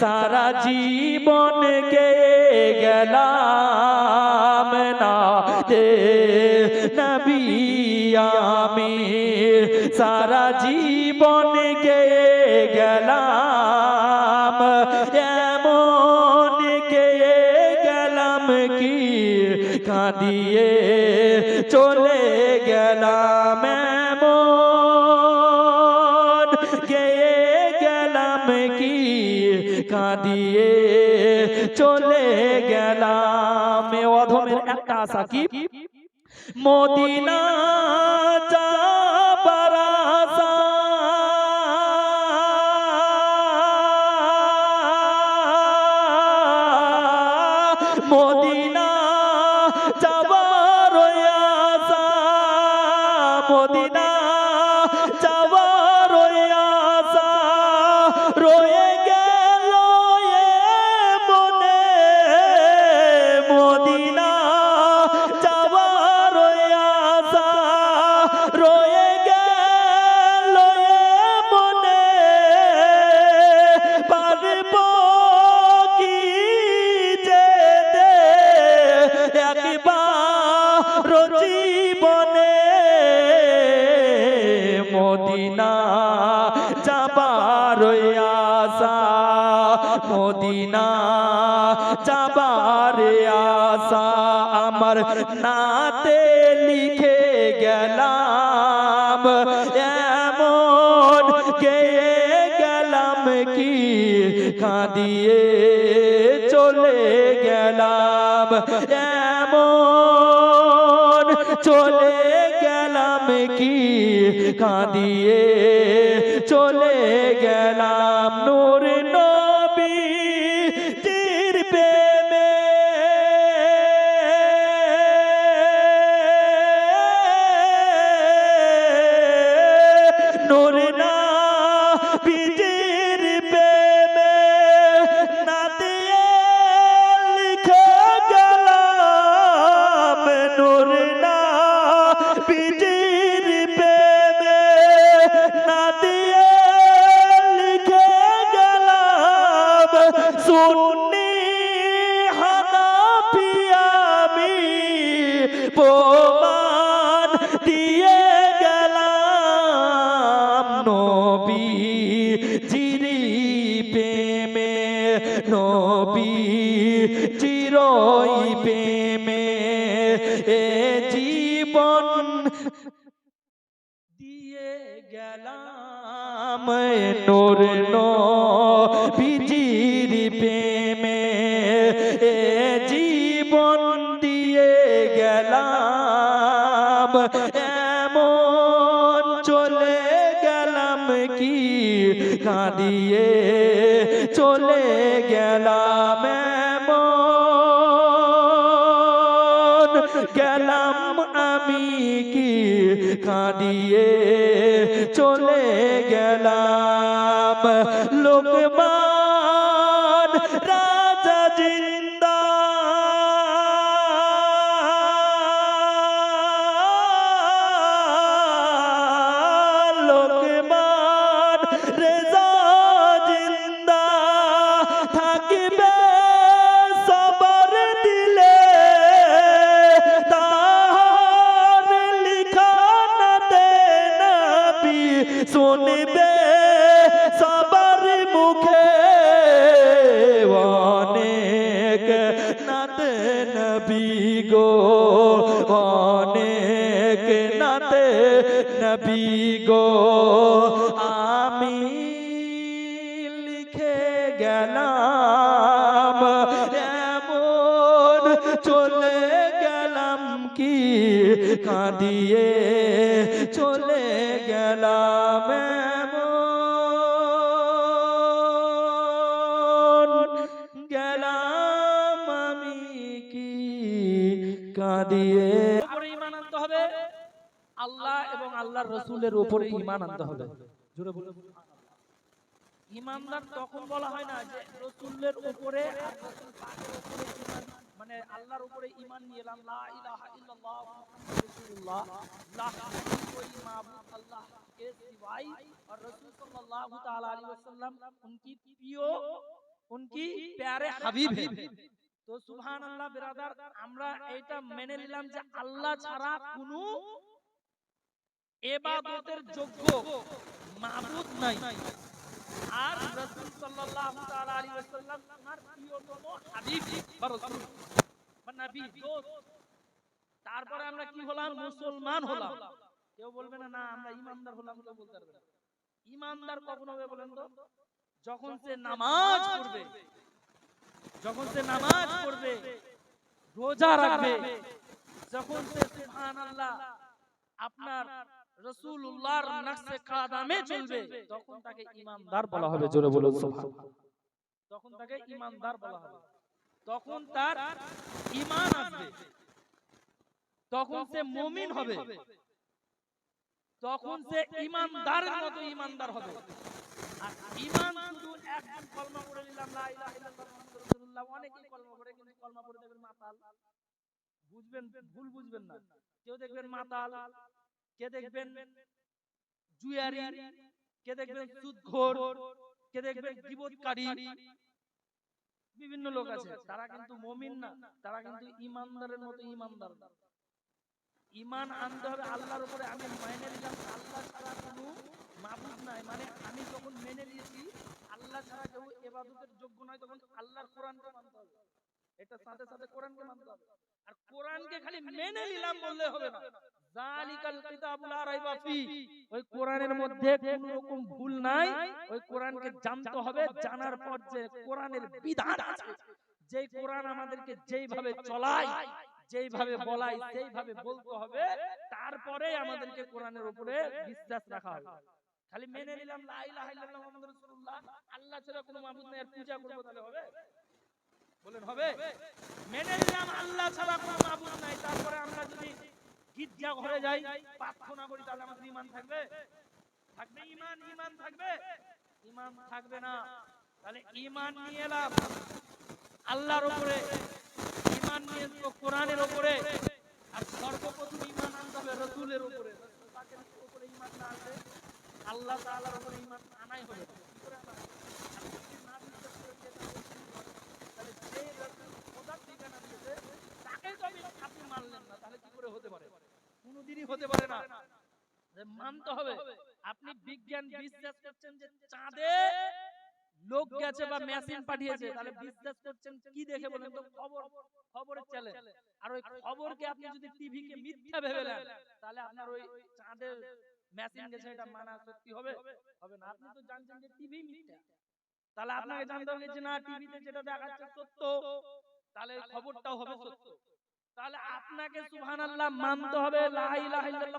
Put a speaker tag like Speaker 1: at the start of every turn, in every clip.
Speaker 1: সারা জীবন গে গেলাম না দে নবী আমি সারা জীবন গে গেলাম এমন গে গেলাম কি কাঁদিয়ে চলে গেলাম মদিনা আমার নাতে লিখে গেলাম। এমন গেয়ে গেলাম কি? কাঁদিয়ে চলে গেলাম। এমন চলে গেলাম কি? কাঁদিয়ে চলে গেলাম। নূর নবীজির প্রেমে এ জীবন দিয়ে গেলাম। এমন চলে গেলাম কি? কাঁদিয়ে চলে গেলাম। এমন গেলাম আমি কি? কাঁদিয়ে চলে গেলাম। গো আমি লিখে গেলাম এমন চলে গেলাম কি? কাঁদিয়ে চলে গেলাম
Speaker 2: আল্লাহর রসুলের উপরে ঈমান আনতে হবে জোরে বলুন ঈমানদার তখন বলা হয় না যে রসুলের উপরে আর রসুল পাকের উপরে ঈমান মানে আল্লাহর উপরে ঈমান নিয়ে এলাম লা ইলাহা ইল্লাল্লাহ মুহাম্মাদুর রাসূলুল্লাহ লা कोई माबूद अल्लाह के सिवाय और रसूल सल्लल्लाहु ताला अलैहि वसल्लम उनकी प्रिय উনকি প্যারে হাবিব হে তো সুবহানাল্লাহ ব্রাদার আমরা এটা মেনে নিলাম যে আল্লাহ ছাড়া কোনো এবাদতের যোগ্য মাবুদ নাই। আর রাসূল সাল্লাল্লাহু তাআলা আলাইহি ওয়াসাল্লাম ওনার প্রিয়তম হাবিব বা রাসূল বা নবী, দোস্ত। তারপরে আমরা কি হলাম? মুসলমান হলাম। কেউ বলবে না না, আমরা ইমানদার হলাম কেউ বলতে পারবে না। ইমানদার কখন হবে বলেন তো? যখন সে নামাজ পড়বে। যখন সে নামাজ পড়বে, রোজা রাখবে। যখন সে সুবহানাল্লাহ আপনার রাসূলুল্লাহর নকশে কাদামে চলবে। তখন তাকে ইমানদার বলা হবে জোরে বলুন সুবহানাল্লাহ তখন তাকে ইমানদার বলা হবে তখন তার ঈমান আসবে। তখন সে মুমিন হবে। তখন সে ইমানদারের মতো ইমানদার হবে। আর ঈমান শুধু একজন কলমা পড়ে নিলাম লা ইলাহা ইল্লাল্লাহ মুহাম্মাদুর রাসূলুল্লাহ। অনেকেই কলমা পড়ে কিন্তু কলমা পড়ে দেখবেন মাতাল। বুঝবেন ভুল বুঝবেন না। কেউ দেখবেন মাতাল কে দেখবেন? জুয়ারি। কে দেখবেন? সুদখোর। কে দেখবেন? গীবতকারী বিভিন্ন লোক আছে। তারা কিন্তু মুমিন না। তারা কিন্তু ইমানদারের মতো ইমানদার। না ইমান আনতে হবে আল্লাহর উপরে। আমি মেনে নিলাম আল্লাহ ছাড়া কোনো মাবুদ নাই। মানে আমি যখন মেনে নিয়েছি আল্লাহ ছাড়া কেউ এবাদতের যোগ্য নয় তখন আল্লাহর কোরআনকে মানতে হবে? এটা সাথে সাথে কোরআনকে মানতে হবে। আর কোরআনকে খালি মেনে নিলাম বললে হবে না। জালিকাল কিতাবুল লা রাইবা ফি। ওই কোরআনের মধ্যে কোনো রকম ভুল নাই। ওই কোরআনকে জানতে হবে জানার পর যে কোরআনের বিধান আছে। যেই কোরআন আমাদেরকে যেইভাবে চলায় যেইভাবে বলাই সেইভাবে বলতে হবে তারপরে আমাদেরকে কোরআনের উপরে বিশ্বাস রাখা হবে। খালি মেনে নিলাম লা ইলাহা ইল্লাল্লাহ মুহাম্মাদুর রাসূলুল্লাহ। আল্লাহ ছাড়া কোনো মাবুদ নাই আর পূজা করব তাহলে হবে বলেন হবে। মেনে নিলাম আল্লাহ ছাড়া কোনো মাবুদ নাই। তারপরে আমরা যদি গির্জা ঘরে যাই প্রার্থনা করি তাহলে আমাদের ঈমান থাকবে? থাকবে ঈমান ঈমান থাকবে? ঈমান থাকবে না। তাহলে ঈমান নিয়ে এলাম আল্লাহর উপরে ঈমান নিয়ে এসবো কোরআনের উপরে। আর সর্বপ্রথম ঈমান আনতে হবে রসুলের উপরে। উপরে ঈমান না আসে আল্লাহ তাআলার উপরে ঈমান আনাই হবে। কি করে আনা তাহলে যে রসুল খোদার ঠিকানা দিয়েছে তাকে আপনি মানলেন না। তাহলে কি করে হতে পারে? কোনোদিনই হতে পারে না। যে মানতে হবে। আপনি বিজ্ঞান বিশ্বাস করছেন যে চাঁদে লোক গেছে বা মেশিন পাঠিয়েছে তাহলে বিশ্বাস করছেন কি দেখে বলেন তো? খবর খবরের চ্যানেল আর ওই খবরকে আপনি যদি টিভি কে মিথ্যা ভেবে নেন তাহলে আপনার ওই চাঁদের মেশিন গেছে এটা মানা সত্যি হবে? হবে না। আপনি তো জানছেন যে টিভি মিথ্যা। তাহলে আপনাকে জানতে হবে যে না টিভিতে যেটা দেখাচ্ছে সত্য তাহলে খবরটাও হবে সত্য। তাহলে আপনাকে সুবহানাল্লাহ মানতে হবে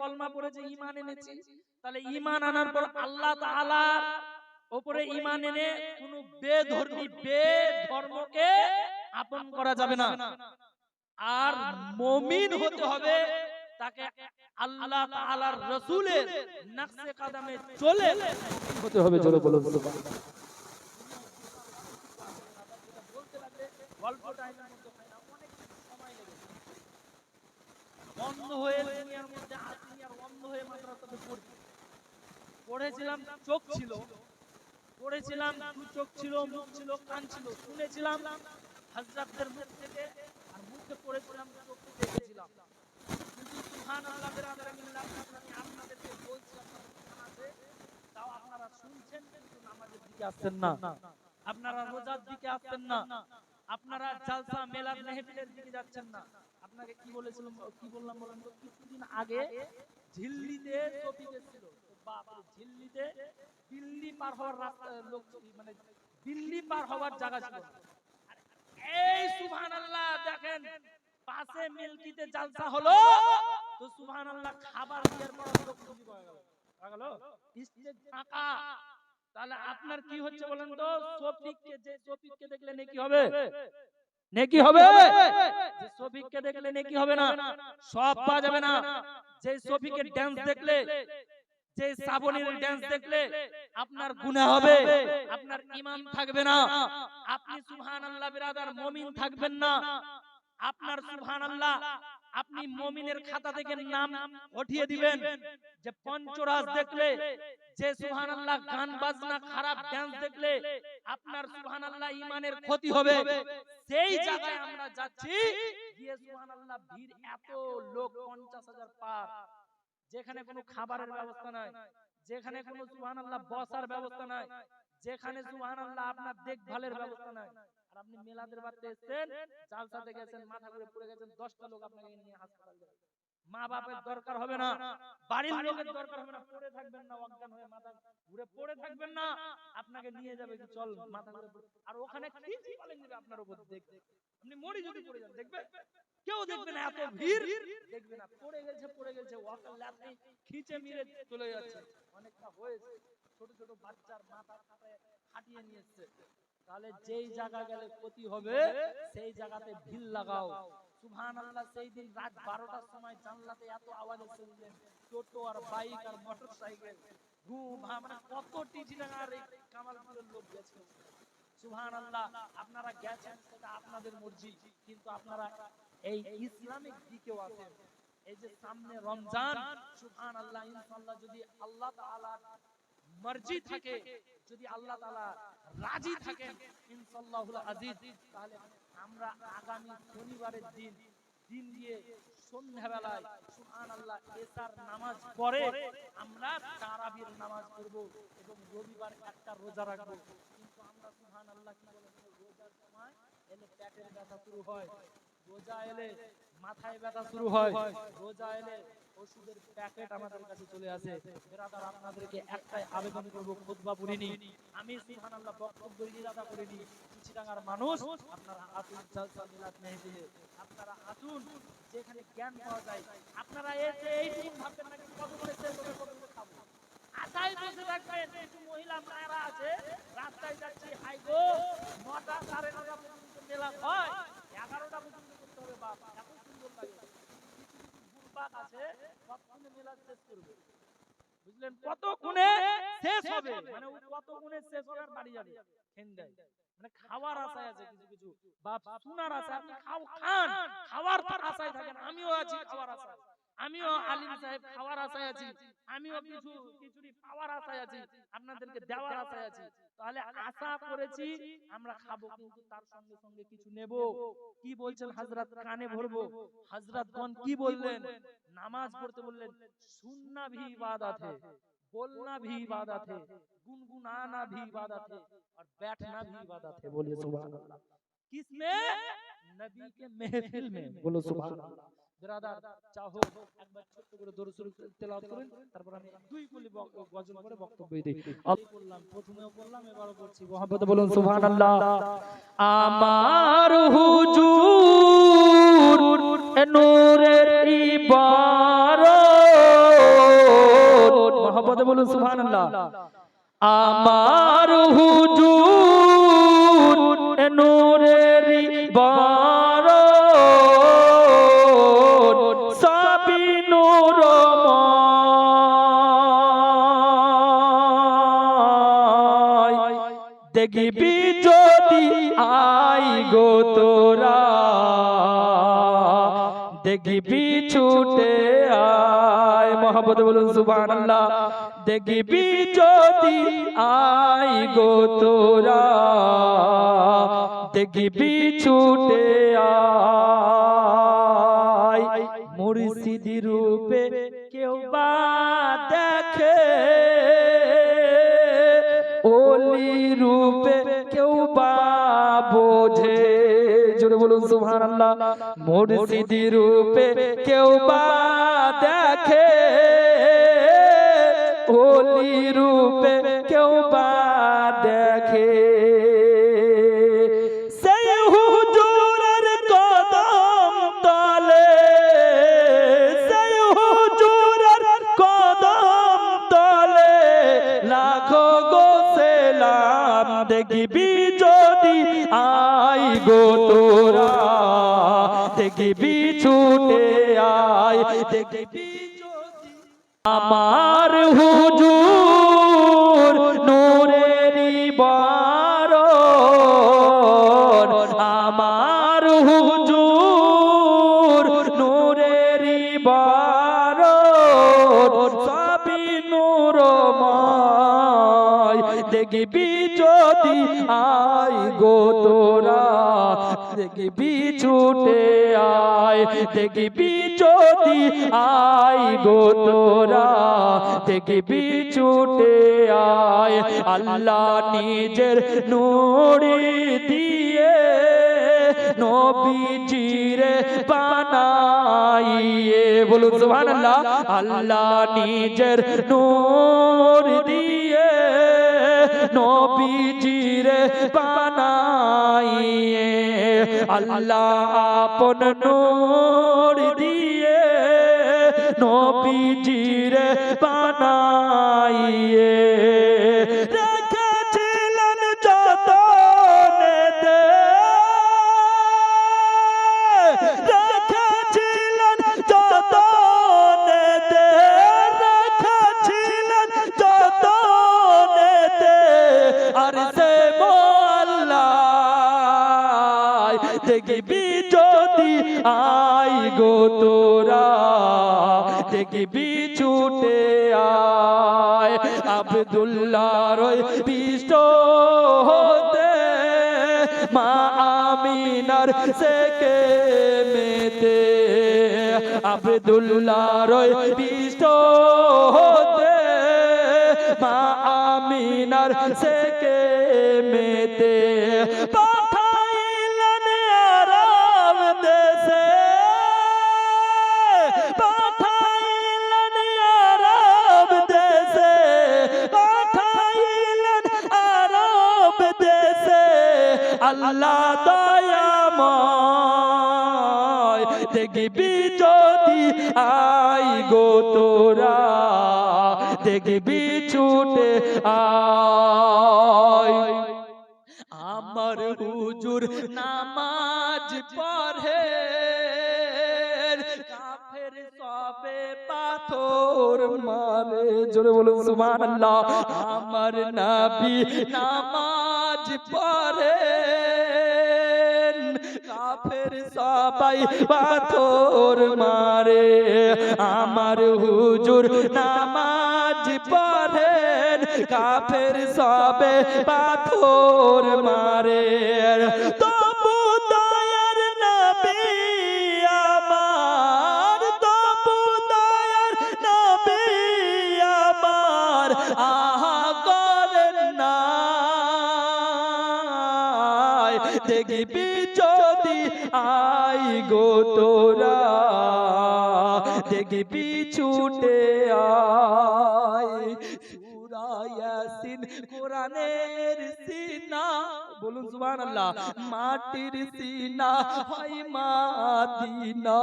Speaker 2: কলমা পড়েছে ঈমান এনেছি। তাহলে ঈমান আনার পর আল্লাহ তাআলা উপরে ঈমান এনে কোন বেধর্মী বেধর্মকে আপন করা যাবে না। আর মমিন হতে হবে তাকে আল্লাহ তাআলার রাসূলের নকশে কদমে চলে হতে হবে জোরে বলুন। সুবহানাল্লাহ বলতে লাগলে অল্প টাইমের মধ্যে হয় না অনেক সময় লেগে যায়। অন্ধ হয়ে দুনিয়ার মধ্যে অন্ধ হয়ে মাদ্রাসাতে পড়ছি পড়েছিলাম, চোখ ছিল। পড়েছিলাম, দু চোখ ছিল, মুখ ছিল, কান ছিল, শুনেছিলাম। হযরতদের মুখ থেকে আর মুখে পড়েছিলাম চোখে দেখেছিলাম। কিন্তু বিরাদার মিল্লাহ আমি আপনাদেরকে বলছি আপনাদের জানাতে তাও আপনারা শুনছেন, কিন্তু দিকে আসছেন না। আপনারা রোজার দিকে আসছেন না। আপনারা জালসা, মেলাদ, মেহফিলের দিকে যাচ্ছেন না। আপনাকে কি বলেছিলাম, কি বললাম বলেন তো? কিছুদিন আগে ঝিল্লিতে টপিকে ছিল বাপ ঝিল্লিতে দিল্লি পার হওয়ার রাস্তা লোক মানে দিল্লি পার হওয়ার জায়গা ছিল। দেখেন, পাশে মিল্কিতে জালসা হলো, তো খাবার পর লোক গেল। গেল? ফাঁকা। তাহলে আপনার কি হচ্ছে বলেন তো? শফিককে যে শফিককে দেখলে হবে? নেকি হবে? যে সফিককে দেখলে নেকি হবে না সব পাওয়া যাবে না। যে সফিকের ড্যান্স দেখলে যে শ্রাবণীর ড্যান্স দেখলে আপনার গুনাহ হবে আপনার ঈমান থাকবে না। আপনি সুবহানাল্লাহ বিরাদার মুমিন থাকবেন না। আপনার সুবহানাল্লাহ আপনি মমিনের খাতা থেকে নাম উঠিয়ে দিবেন যে পঞ্চরাজ দেখলে যে সুবহানাল্লাহ গান বাজনা খারাপ ডান্স দেখলে আপনার সুবহানাল্লাহ ইমানের ক্ষতি হবে। সেই জায়গায় আমরা যাচ্ছি গিয়ে সুবহানাল্লাহ ভিড় এত লোক 50000 পার। যেখানে কোনো খাবারের ব্যবস্থা নাই যেখানে কোনো সুবহানাল্লাহ বসার ব্যবস্থা নাই যেখানে সুহান আল্লাহ আপনার দেখভালের ব্যবস্থা নাই। আপনি মেলাদের বাড়িতে এসেছেন জালসাতে গেছেন মাথা ঘুরে পড়ে গেছেন 10টা লোক আপনাকে নিয়ে হাসপাতাল যাবে। মা বাপের দরকার হবে না বাড়ির লোকের দরকার হবে না পড়ে থাকবেন না অজ্ঞান হয়ে মাথা ঘুরে পড়ে থাকবেন না আপনাকে নিয়ে যাবে কি চল মাথা ঘুরে আর ওখানে খিচি পালেন দিবে আপনার উপর দেখবে? আপনি মরি যদি পড়ে যান দেখবে? কেউ দেখবে না এত ভিড়। দেখবে না পড়ে গেছে পড়ে গেছে ওয়াকার লাথি খিচে মিরে চলে যাচ্ছে অনেকটা হয়েছে ছোট ছোট বাচ্চার মাথা ফাটায় ফাটিয়ে নিয়ে এসছে তাহলে যেই জায়গা গেলে ক্ষতি হবে সেই জায়গাতে ভিড় লাগাও। সুবহান আল্লাহ সেই দিন রাত বারোটার সময় জানলাতে এত আওয়াজ দিলেন টোটো আর বাইক আর মোটর সাইকেল মানে কত এই কামালপুরের লোক গেছে। সুবহান আল্লাহ আপনারা গেছেন সেটা আপনাদের মর্জি কিন্তু আপনারা এই ইসলামিক দিকেও আছেন। এই যে সামনে রমজান সুবহান আল্লাহ ইনশাআল্লাহ যদি আল্লাহ তাআলা মর্জি থাকে যদি আল্লাহ তাআলা রাজি থাকেন ইনশাআল্লাহুল আজিজ তাহলে আমরা আগামী শনিবারের দিন দিন দিয়ে সন্ধ্যাবেলায় সুবহান আল্লাহ এসার নামাজ পড়ে আমরা তারাবির নামাজ পড়ব এবং রবিবার একটা রোজা রাখব। কিন্তু আমরা সুবহান আল্লাহ কি বলেন রোজার সময় এলে পেটের ব্যথা শুরু হয়। রোজা এলে মাথায় ব্যথা শুরু হয়। রোজা এলে ওষুধের প্যাকেট আমাদের কাছে চলে আসে। বেরাদার, আপনাদেরকে একটাই আবেদন করব, খুতবা পড়িনি আমি সুবহানাল্লাহ বক্তব্য ইরাদা করিনি চিচিডাঙ্গার মানুষ, আপনারা আসুন আপনারা আসুন যেখানে জ্ঞান পাওয়া যায়, আপনারা এসে এইটুকু ভাববেন না কত করে হবে কত করে খাব। আশায় বসে থাকবেন, কিছু মহিলা মায়েরা আছে, রাস্তায় যাচ্ছি, হাই নটা সাড়ে নটা পর্যন্ত মেলা হয় এগারোটা পর্যন্ত করতে হবে বাপ এত সুন্দর লাগে কিছু আছে কতক্ষণে মেলা শেষ করবে বুঝলেন কত গুণে শেষ হবে? মানে কত গুণে শেষ হবে বাড়ি যাবে? খেন মানে খাওয়ার আশায় আছে কিছু কিছু। বাপ শোনার আশা, আপনি খাও, খান। খাওয়ার তার আশায় থাকেন, আমিও আছি খাওয়ার আশায়। আমিও আলিম সাহেব খাওয়ার আশায় আছি। আমিও কিছু কিছুরি পাওয়ার আশায় আছি। আপনাদেরকে দেওয়ার আশায় আছি। তাহলে আশা করেছি আমরা খাবো কিন্তু তার সঙ্গে সঙ্গে কিছু নেব কি বলছেন হাজরাত কানে ভরবো হাজরাতগণ কি বললেন নামাজ পড়তে বললেন সুন্না ভি ইবাদত है बोलना भी इबादत है गुनगुनाना भी इबादत है और बैठना भी इबादत है बोलिए सुभान अल्लाह किसमें नबी के महफिल में बोलो सुभान अल्लाह বিরাদার চাহো একবার ছোট্ট করে দরুদ শরীফ তেলাওয়াত করেন তারপর আমি দুই কলি গজল করে বক্তব্য দিই। বললাম প্রথমেও বললাম এবারও করছি। মহব্বতে বলুন সুবহানাল্লাহ। আমার হুজুর নূরের ইবারত। মহব্বতে বলুন সুবহানাল্লাহ। আমার হুজুর নূরের মোহাম্মদ বলুন সুবহানাল্লাহ। দেখবি যদি আই গো তোরা। দেখবি ছুটে আয়। মুর্শিদি রূপে কেউ বা দেখে। ওলি রূপে কেউ বা বোঝে। জোরে বলুন সুবহানাল্লাহ। মুর্শিদি রূপে কেউ বা দেখে। ওলি রূপে কেউ বা দেখে সেই হুজুরের কদম তলে সেই হুজুরের কদম তলে লাখো গো সেলাম দেখবি যদি আই গো তোরা দেখবি তোর সবই নূরময়। যদি
Speaker 1: আই গো তোরা। দেখবি ছুটে আয়। দেখবি যদি আই গো তোরা। দেখবি ছুটে আয়। আল্লাহ নিজের নূরে দিয়ে নবীজি নবীজিরে বানাইয়ে। বলুন, সুবহানাল্লাহ, আল্লাহ নিজের নূর দিয়ে নবীজিরে বানাইয়ে। আল্লাহ আপন নূর দিয়ে নবীজিরে বানাইয়ে। আই গো তোরা দেখবি ছুটে আয়। আবদুল্লাহ রয় পিষ্ট হতে মা আমিনার সেকে মেতে। আবদুল্লাহ রয় পিষ্ট হতে মা আমিনার সেকে মেতে। আল্লাহ দয়াময় দেখবি যদি আই গো তোরা, দেখবি ছুটে আমার হুজুর নামাজ পড়ে পাথর মারে। জোরে বলুন, সুবহানাল্লাহ। আমার নবী নামাজ পড়ে কাফের সবাই পাথর মারে। আমার হুজুর নামাজ পড়েন কাফের সবে পাথর মারে। তবু গো তোরা দেখবি ছুটে আয়। সূরা ইয়াসিন, কোরআনের সিনা। বলুন সুবহানাল্লাহ, মাটির সিনা হয় মাদিনা।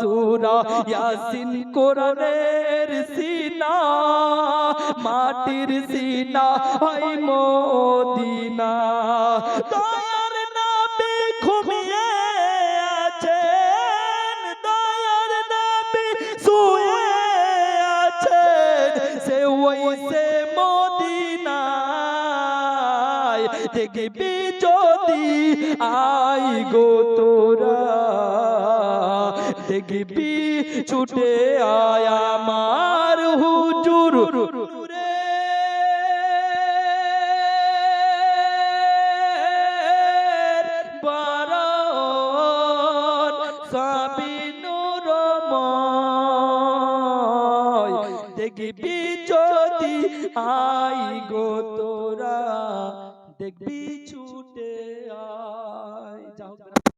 Speaker 1: সূরা ইয়াসিন, কোরআনের সিনা, মাটির সিনা হয় মদিনা। দেখবি যদি আই গো তোরা। দেখবি ছুটে আয় আমার হুজুর। I go